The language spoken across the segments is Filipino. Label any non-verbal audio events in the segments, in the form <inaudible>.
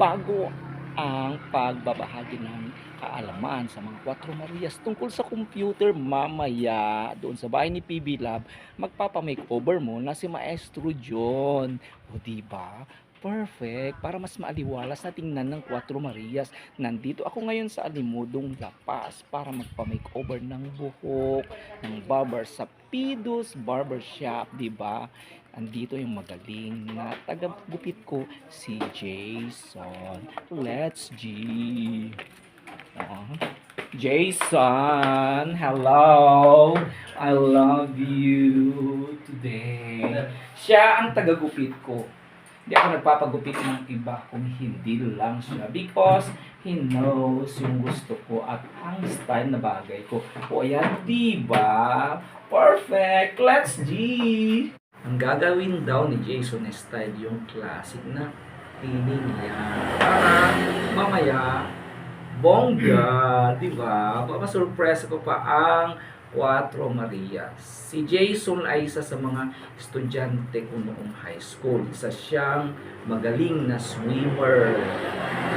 bago ang pagbabahagi ng kaalaman sa mga 4 Marias tungkol sa computer mamaya doon sa bahay ni PB Lab magpapa-makeover mo na si Maestro John. O di ba? Perfect. Para mas maaliwalas na tingnan ng 4 Marias. Nandito ako ngayon sa Alimudong La Paz para magpa-makeover ng buhok ng barber sa Pidus Barbershop di ba andito yung magaling na tagagupit ko si Jason. Let's G. Oo. Jason, hello. I love you today. Siya ang tagagupit ko. Hindi ako nagpapagupit ng iba kung hindi lang siya because he knows yung gusto ko at ang style na bagay ko. O ayan, diba? Perfect! Let's G! Ang gagawin daw ni Jason style yung classic na piling niya. Para mamaya, bongga, di ba? Masurpresa ko pa ang 4 Maria. Si Jason ay isa sa mga estudyante ko noong high school. Isa siyang magaling na swimmer.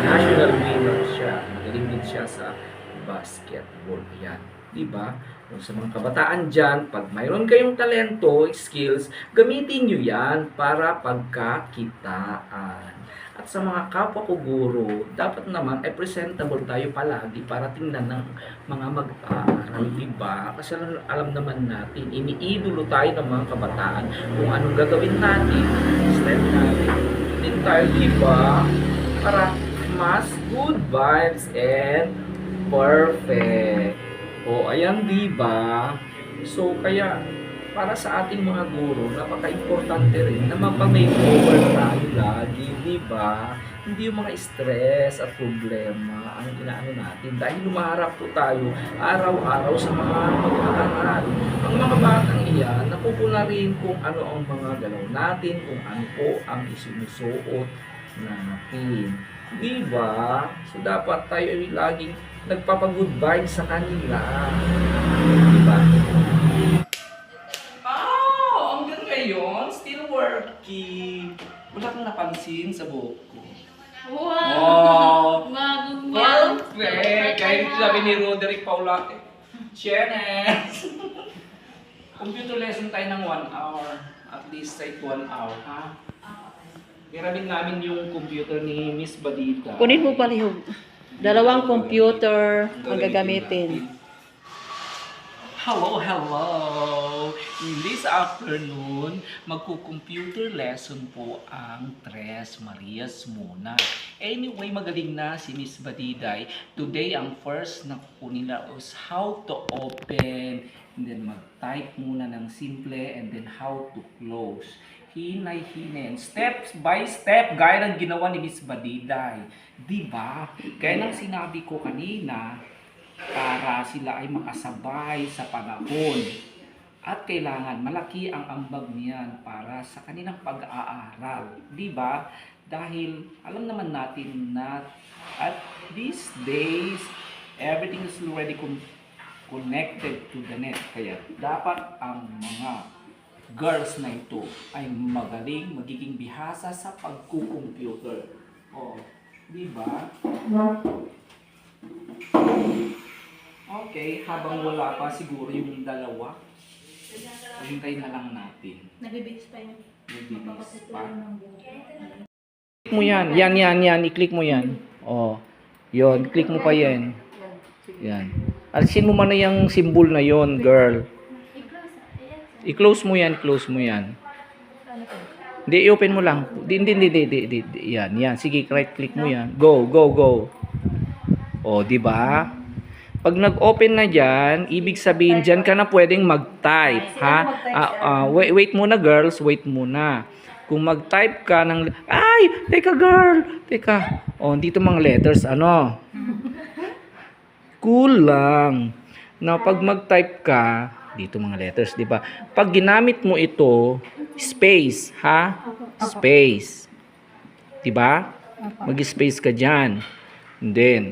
National winner siya. Magaling din siya sa basketball. Yan. Di ba? Kung sa mga kabataan dyan, pag mayroon kayong talento, skills, gamitin nyo yan para pagkakitaan. At sa mga kapwa ko guro, dapat naman ay presentable tayo palagi para tingnan ng mga mag-aaral, iba. Kasi alam- naman natin, iniidolo tayo ng mga kabataan kung anong gagawin natin, step natin. Din tayo, iba, para mas good vibes and perfect. O, ayan, di ba? So, kaya, para sa ating mga guro, napaka-importante rin na mapamakeover tayo lagi, di ba? Hindi yung mga stress at problema ang inaano natin. Dahil lumaharap po tayo araw-araw sa mga mag-aaral. Ang mga batang iyan, napupuna rin kung ano ang mga galaw natin, kung ano po ang isinusuot natin. Di ba? So, dapat tayo ay laging nagpapag-good vibes sa kanila. Di ba? Oh, hanggang ngayon, still working. Wala kang napansin sa buhok ko. Wow! Oh, Bagong perfect! Kahit sabi ni Roderick Paula, eh, Chenes! <laughs> Computer lesson tayo ng 1 hour. At least like 1 hour, ha? Hiramin namin yung computer ni Miss Badita. Kunin mo pala yung dalawang computer ang gagamitin. Hello, hello! In this afternoon, magko-computer lesson po ang Tres Marias muna. Anyway, magaling na si Miss Badiday. Today, ang first na kukunin nila is how to open and then mag-type muna ng simple and then how to close. Hinay, hinen. Steps by step, gaya ng ginawa ni Miss Badiday. Diba? Gaya ng sinabi ko kanina, para sila ay makasabay sa panahon. At kailangan malaki ang ambag niyan para sa kanilang pag-aaral. Di ba? Dahil alam naman natin na at these days, everything is already con- connected to the net. Kaya dapat ang mga girls na ito ay magaling, magiging bihasa sa pagkukomputer. O, di ba? Okay, habang wala pa siguro yung dalawa, hintayin na lang natin. Nabibigis pa yun. Magbibis pa. Click mo yan, yan, yan, yan, i-click mo yan. Oh, yon, click mo pa yan. Yan. Alisin mo man na yung symbol na yon, girl. I-close mo yan, close mo yan. Hindi, i-open mo lang. Hindi, hindi, hindi, hindi, hindi. Yan, yan. Sige, right click mo yan. Go, go, go. O, di ba? Pag nag-open na dyan, ibig sabihin dyan ka na pwedeng mag-type, ha? Ah, ah, wait, wait muna, girls. Wait muna. Kung mag-type ka ng... Ay! Teka, girl! Teka. O, dito mga letters, ano? <laughs> Kulang. Na pag mag-type ka, dito mga letters, di ba? Pag ginamit mo ito, space, ha? Space. Di ba? Mag-space ka dyan. And then,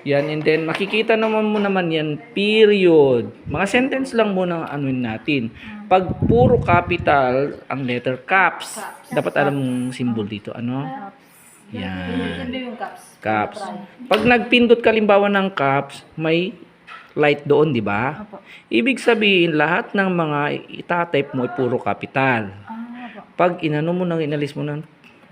yan, and then, makikita naman mo naman yan, period. Mga sentence lang muna ang anuin natin. Pag puro capital, ang letter caps, dapat alam mong symbol dito, ano? Yan. Caps. Caps. Pag nagpindot ka limbawa ng caps, may light doon, di ba? Ibig sabihin, lahat ng mga itatype mo ay puro kapital. Ah. Pag inano mo nang inalis mo ng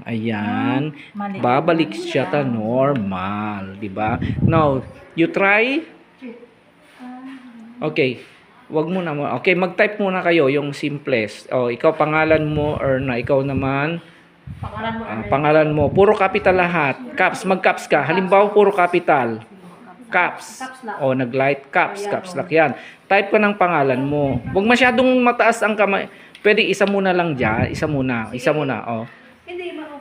ayan, Mali. babalik siya ta normal, di ba? Now, you try. Okay. Wag mo na mo. Okay, mag-type muna kayo yung simplest. Oh, ikaw pangalan mo or na ikaw naman Pangalan mo. Ah, pangalan mo, puro capital lahat. Caps, mag-caps ka. Halimbawa, puro capital. Caps. Caps lock. O, nag-light caps, caps lock yan. Type ka ng pangalan mo. Huwag masyadong mataas ang kamay. Pwede isa muna lang dyan. Isa muna. Isa muna. O, Hindi, ma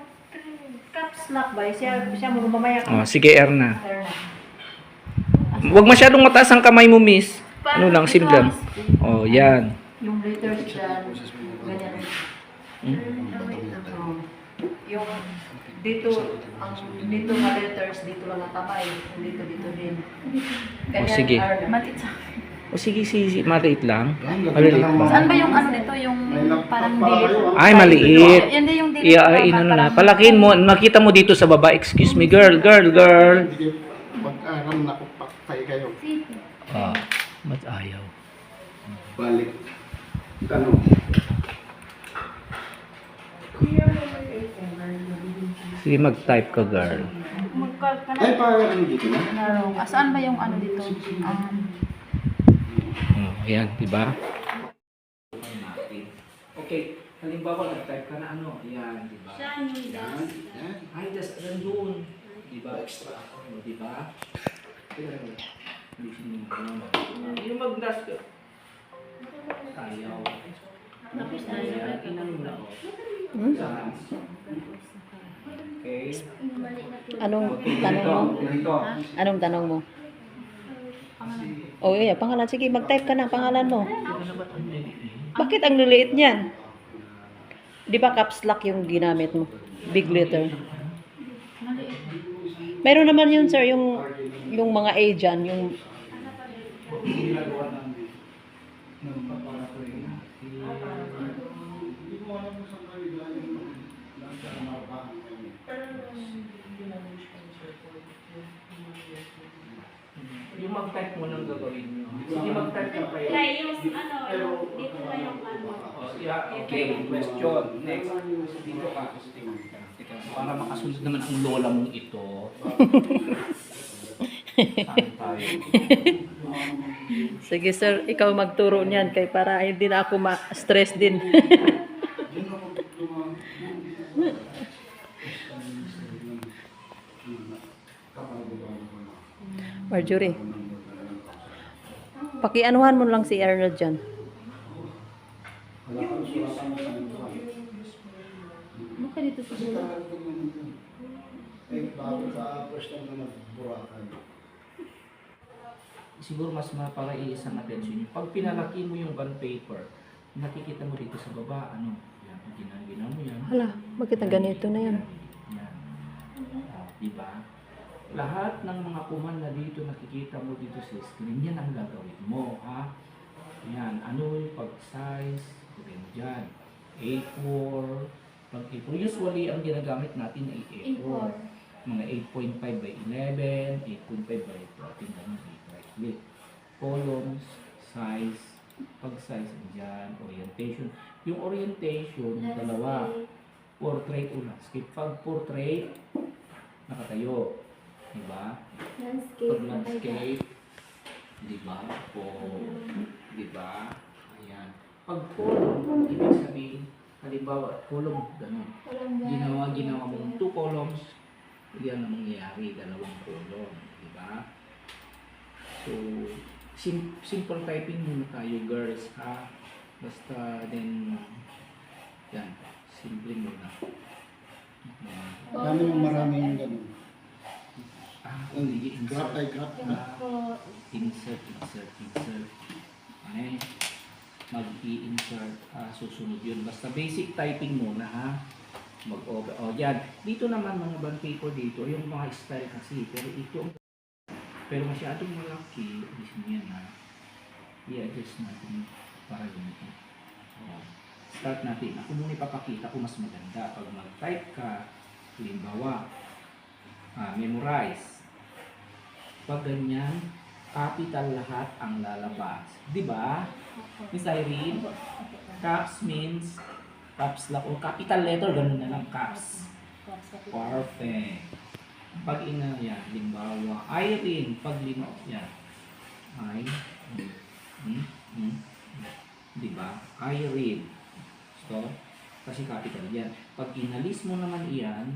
caps lock ba? Siya, siya mo mamaya o sige, Erna. Huwag masyadong mataas ang kamay mo, miss. Ano lang, simple lang. O, yan. Yung letters dyan, ganyan. Hmm? Oh. Yung dito, ang dito nga letters, dito lang ang kamay. Dito, dito din. O, sige. Maliit sa O, sige, sige, sige. Maliit lang. Maliit lang. Saan ba yung ano nito? Yung parang dilit? Ay, maliit. Yan din yung dilit. Yeah, ay, inano na. Palakin mo. Nakita mo dito sa baba. Excuse me, girl, girl, girl. Mag-aral na kung paktay kayo. Ah, mas ayaw. Balik. Tanong. Sige, mag-type ka, girl. Ay, parang dito na. Narrow. Ah, saan ba yung ano dito? Um, Oh, ayan, di ba? Okay, halimbawa nag-type ka na ano, ayan, di ba? Yan. Yan. Ay, das, nandun. Di ba? Extra ako, di ba? Teka lang. Mo ano. Yung mag-dash ka. Ayaw. Ayan, inano na ako. Saan? Okay. Anong tanong mo? Anong tanong mo? Oh, yeah, pangalan. Sige, mag-type ka na pangalan mo. Bakit ang liliit niyan? Di ba caps lock yung ginamit mo? Big letter. Meron naman yun, sir, yung yung mga A dyan, yung mag-type mo nang gagawin nyo. Sige, mag-type ka kayo. Try yung ano, dito na yung ano. Oh, yeah, okay, question. Next. Dito ka. Para makasunod naman ang lola mong ito. <laughs> Sige, sir, ikaw magturo niyan kay para hindi na ako ma-stress din. <laughs> Marjorie. Pakianuhan mo lang si Erna dyan. Baka dito. Eh, nagburakan. Siguro mas mapalaiis ang attention nyo. Pag pinalaki mo yung bond paper, nakikita mo dito sa baba, ano, yan, ginagina mo yan. Hala, bakit ang ganito na yan? Yan. Ah, di ba? Lahat ng mga kuman na dito nakikita mo dito sa screen, yan ang gagawin mo, ha? Yan, ano yung pag-size, mo dyan, A4, pag A4, usually ang ginagamit natin ay A4. Mga 8.5 by 11, 8.5 by 14, ganun, right click. Columns, size, pag-size, dyan, orientation. Yung orientation, dalawa, portrait una. Skip pag portrait, nakatayo. Diba? Pag landscape, diba? Po, diba? Ayan. Pag column, ibig sabihin, halimbawa, column, ganun. Ginawa, ginawa mong two columns, yan ang mangyayari, dalawang column. Diba? So, sim simple typing muna tayo, girls, ha? Basta, then, yan, simple muna. Dami yung maraming ganun. Ah, Graph insert. ay graph na. Ah, insert, insert, insert. Okay? Mag-i-insert, ah, susunod yun. Basta basic typing muna, ha? Mag-over. O, yan. Dito naman, mga bond paper dito, yung mga style kasi. Pero ito, pero masyadong malaki. Ayos mo yan, ha? I-adjust natin para ganito. O, start natin. Ako muna ipapakita ko mas maganda. Pag mag-type ka, halimbawa, Ah, memorize. Pag ganyan, capital lahat ang lalabas. Di ba? Miss Irene? Caps means caps lock o capital letter, ganun na lang, caps. Perfect. Pag ina yan, limbawa, Irene, pag lino, yan. I, hmm, hmm, di ba? Irene. So, kasi capital yan. Pag inalis mo naman iyan,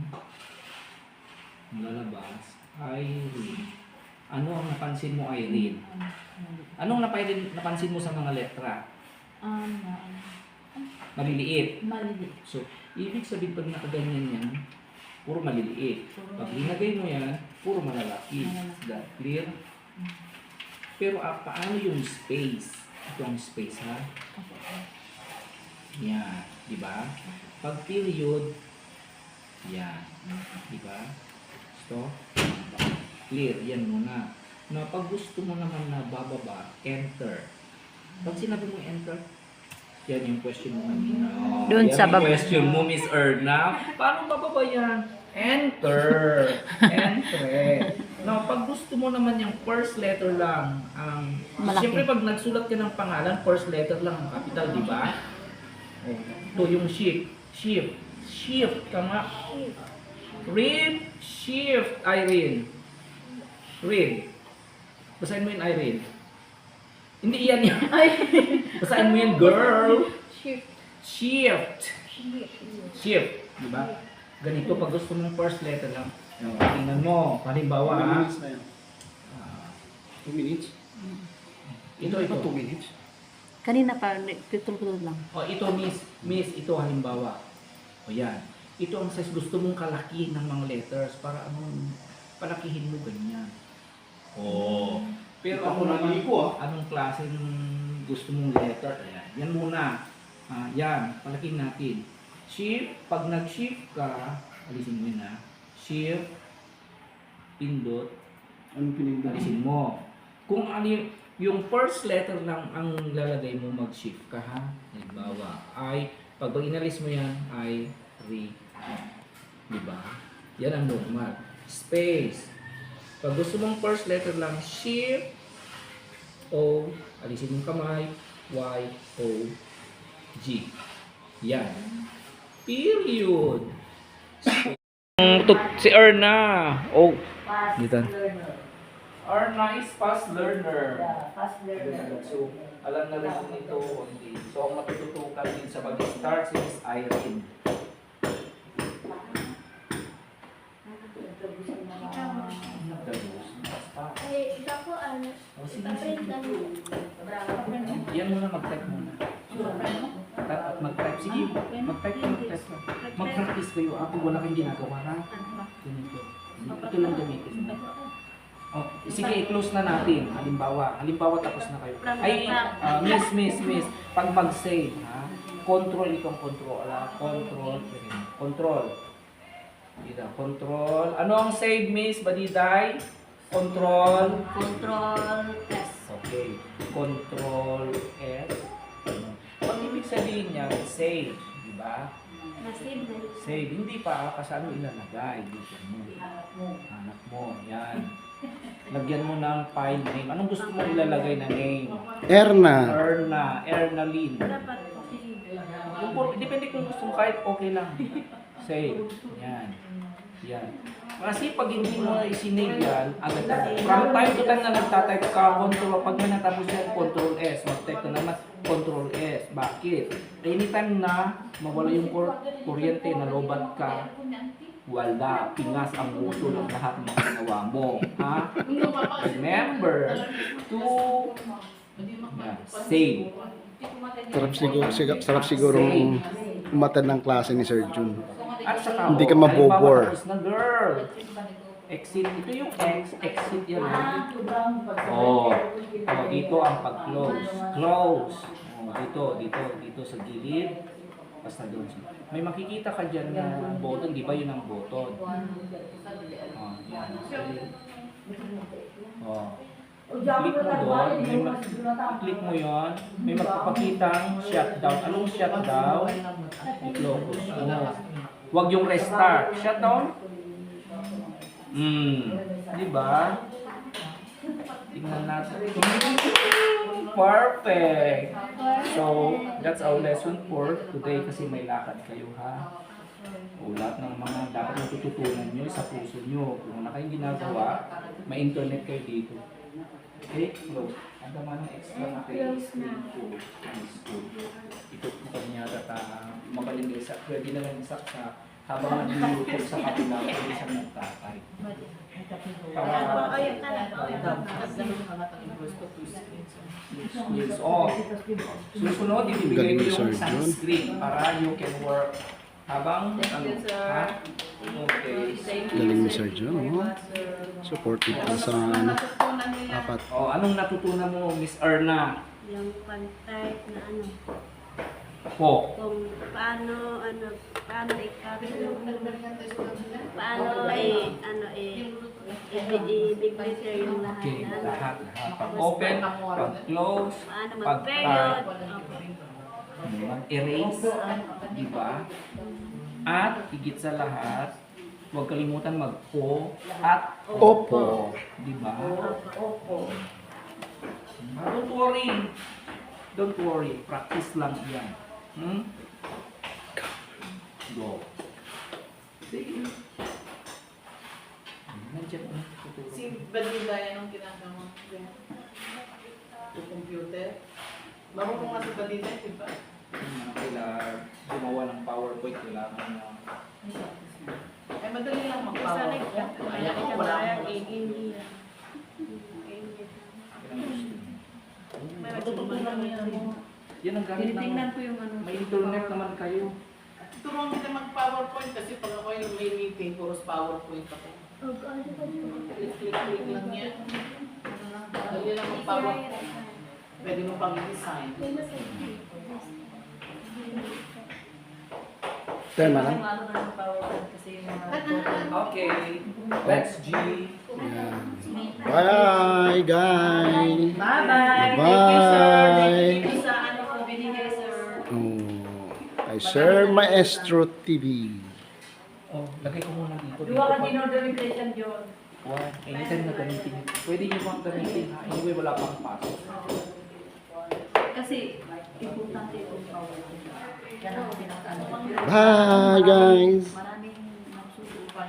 lalabas, Irene. Ano ang napansin mo, Irene? Anong napansin, napansin mo sa mga letra? Um, Maliliit. maliliit. So, ibig sabihin pag nakaganyan yan, puro maliliit. Pag linagay mo yan, puro malalaki. Is that clear? Pero ah, paano yung space? Ito ang space ha? Yan. Di ba? Pag period, yan. Di ba? So, clear. Yan muna. Na pag gusto mo naman na bababa, enter. Pag sinabi mo enter, yan yung question mo kanina. Oh, Doon sa baba. question mo, Miss Erna. Paano bababa yan? Enter. Enter. Now, pag gusto mo naman yung first letter lang, ang Malaki. Siyempre, pag nagsulat ka ng pangalan, first letter lang ang capital, di ba? Oh, ito yung shift. Shift. Shift nga. Read. Shift. Irene. Read. Basahin mo yun, Irene. Hindi yan yan. <laughs> Basahin mo yun, girl. Shift. Shift. Shift. Di ba? Ganito, pag gusto mong first letter lang. Tingnan mo. Halimbawa, ha? minutes na yan. Two minutes? ito, ito. Two minutes? Kanina pa, pitol-pitol lang. O ito miss, miss, ito halimbawa. O yan. Ito ang size gusto mong kalaki ng mga letters para anong palakihin mo ganyan. Oo. Pero ako naman, ko ah. anong klase ng gusto mong letter? Ayan. Yan muna. Ah, yan, palakihin natin. Shift, pag nag-shift ka, alisin mo yun ha. Shift, pindot, Anong pinindot? alisin mo. Kung ano yung, first letter lang ang lalagay mo, mag-shift ka ha. Halimbawa, I, pag inalis mo yan, I, re. Diba? Yan ang normal. Space. Pag gusto mong first letter lang, shift, O, alisin yung kamay, Y, O, G. Yan. Period. si Erna. Oh, dito. Erna is fast learner. fast So, alam na rin nito konti. So, ang matututukan din sa mag-start si Miss Irene. Yan muna, mag-type muna. At mag-type. Sige, mag-type ka, mag-type. Mag-practice kayo. Ako, wala kang ginagawa ha. Ganito. Ito lang gamitin. Oh, sige, i-close na natin. Halimbawa, halimbawa tapos na kayo. Ay, ah, miss, miss, miss. Pag mag-save, ha? Control itong control. Ala, control. Control. Dito, control. Ano ang save, miss? Badiday? Control. Control S. Okay. Control S. Pag ibig sabihin niya, save. Di ba? Na-save na yun. Save. Hindi pa kasi ano ilalagay. Dito mo. Hanap mo. Yan. Lagyan mo ng file name. Anong gusto mo ilalagay na name? Erna. Erna. Ernalyn. Dapat save. Kung, kung- depende kung gusto mo kahit okay lang. Save. Yan. Yan. Kasi pag hindi mo na isinave yan, agad na. From time to time na nagtatype ka, control, pag may natapos yan, control S. Mag-type ka naman, control S. Bakit? Anytime na mawala yung kur- kuryente, nalobat ka, wala, pingas ang uso ng lahat ng ginawa mo. Ha? Remember to yeah, save. Sarap siguro, sarap siguro umatad ng klase ni Sir Jun. At saka, Hindi ka oh, mabobore. halimbawa, tapos na girl. Exit. Ito yung X. Exit yan. Oh. oh. Dito ang pag-close. Close. Oh, dito, dito, dito sa gilid. Basta doon. sa- May makikita ka dyan na button. Di ba yun ang button? Oh, yan. Oh. Click mo doon. May ma- click mo yon. May magpapakitang shutdown. Anong shutdown? I-close mo. Huwag yung restart. Shutdown? Mm. Di ba? Tingnan natin. Perfect. So, that's our lesson for today kasi may lakad kayo ha. O lahat ng mga dapat natututunan nyo sa puso nyo. Kung wala kayong ginagawa, may internet kayo dito. Okay, close. Ang dama ng extra na kayo screen ko ng school. Ito po kanya data magaling isa. Pwede na lang isa sa habang nagluluto sa kapila ko isang nagtatay. Para Yes, oh. Susunod, ibibigay ko yung isang screen para you can work habang ano, ha? Okay. Galing ni Sir John, oh. Supportive ka sa ano, apat. Oh, anong natutunan mo, Miss Erna? Yung pag-type na ano, Po. kung paano, ano, paano i-capture, paano eh, ano eh, i-declare yung lahat Okay, na, lahat, lahat. Pag-open, pag-close, paano pag-type, mag-period, mag-erase, di ba? At higit sa lahat, huwag kalimutan mag-o at opo. Di ba? Don't worry. Don't worry. Practice lang yan. Hmm? Go. Sige. Nandiyan tuturo. Si Badila yan ang ginagawa ko. Sa computer. Marunong nga si Badila, di ba? Mga kailangan gumawa ng PowerPoint, kailangan na Ay, madali lang mag-power. ka. Kaya ko wala akong eh, hindi. Mo yan. Ang gamit ng... ko yung ano. May internet naman kayo. Turuan kita mag-powerpoint kasi pag ako yung may meeting, puros powerpoint ako. Click-click lang yan. Madali lang mag-powerpoint. Pwede mo pang i-design. Tema lang. Okay. Let's G. Bye, guys. Bye-bye! Bye. Ano sir. Oh, ay Sir Maestro TV. Oh, lagay ko muna dito. Dua ka din John. Wow, anytime na gamitin. Pwede niyo bang gamitin? Anyway, wala pang pasok. Kasi, importante itong power. Yan ang pinaka-ano. Bye, guys. Maraming nagsusupan.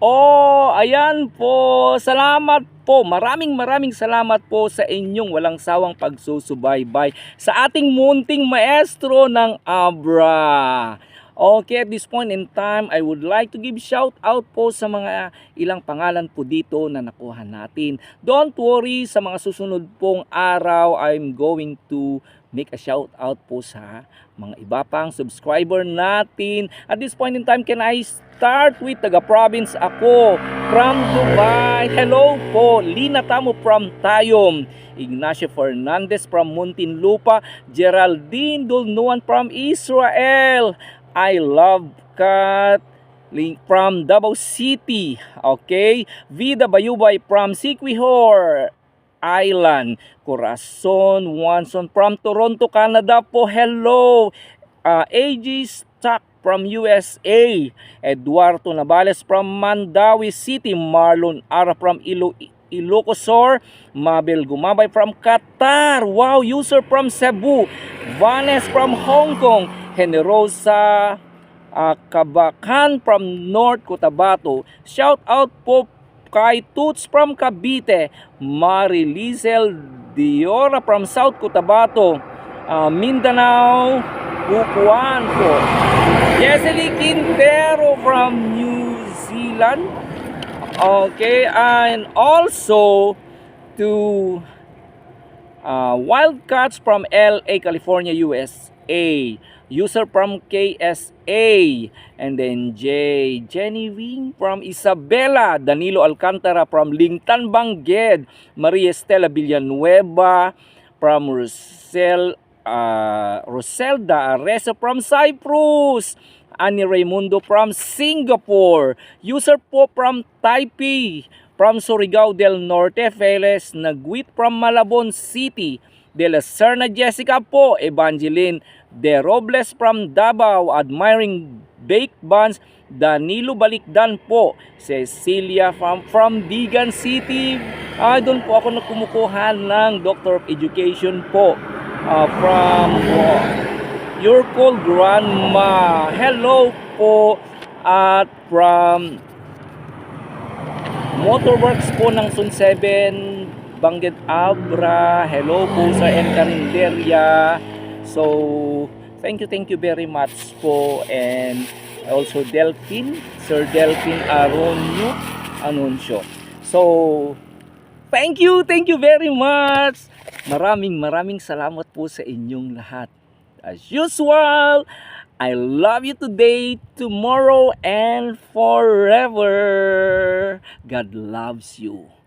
Oh, ayan po. Salamat po. Maraming maraming salamat po sa inyong walang sawang pagsusubaybay sa ating munting maestro ng Abra. Okay, at this point in time, I would like to give shout out po sa mga ilang pangalan po dito na nakuha natin. Don't worry, sa mga susunod pong araw, I'm going to make a shout out po sa mga iba pang subscriber natin. At this point in time, can I start with taga province ako from Dubai. Hello po, Lina Tamo from Tayom. Ignacio Fernandez from Muntinlupa, Geraldine Dulnuan from Israel. I love Kat Link from Davao City. Okay? Vida Bayubay from Siquijor Island. Corazon Wanson from Toronto, Canada po. Hello. Uh, AG Stock from USA. Eduardo Navales from Mandawi City. Marlon Ara from Ilo Ilocosor, Mabel Gumabay from Qatar, wow, user from Cebu, Vanes from Hong Kong, Generosa uh, Kabakan from North Cotabato. Shout out po kay Toots from Cavite, Marilizel Diora from South Cotabato, uh, Mindanao, Bukuan po. Jesely Quintero from New Zealand. Okay, and also to uh, Wildcats from LA, California, USA. User from KSA. And then J. Jenny Wing from Isabela. Danilo Alcantara from Lingtan, Bangged. Maria Estela Villanueva from Rosel, uh, Roselda Aresa from Cyprus. Ani Raimundo from Singapore. User po from Taipei. From Surigao del Norte, Feles Nagwit from Malabon City. De La Serna Jessica po, Evangeline De Robles from Davao, admiring baked buns. Danilo Balikdan po. Cecilia from, from Digan City. Ah, doon po ako nakumukuha ng Doctor of Education po. Ah, from oh, your call grandma. Hello po. At from Motorworks po ng Sun 7, Banggit Abra, hello po sa Encarinderia. So, thank you, thank you very much po. And also Delphin, Sir Delphin Aronio Anunsyo. So, thank you, thank you very much. Maraming maraming salamat po sa inyong lahat. As usual, I love you today, tomorrow, and forever. God loves you.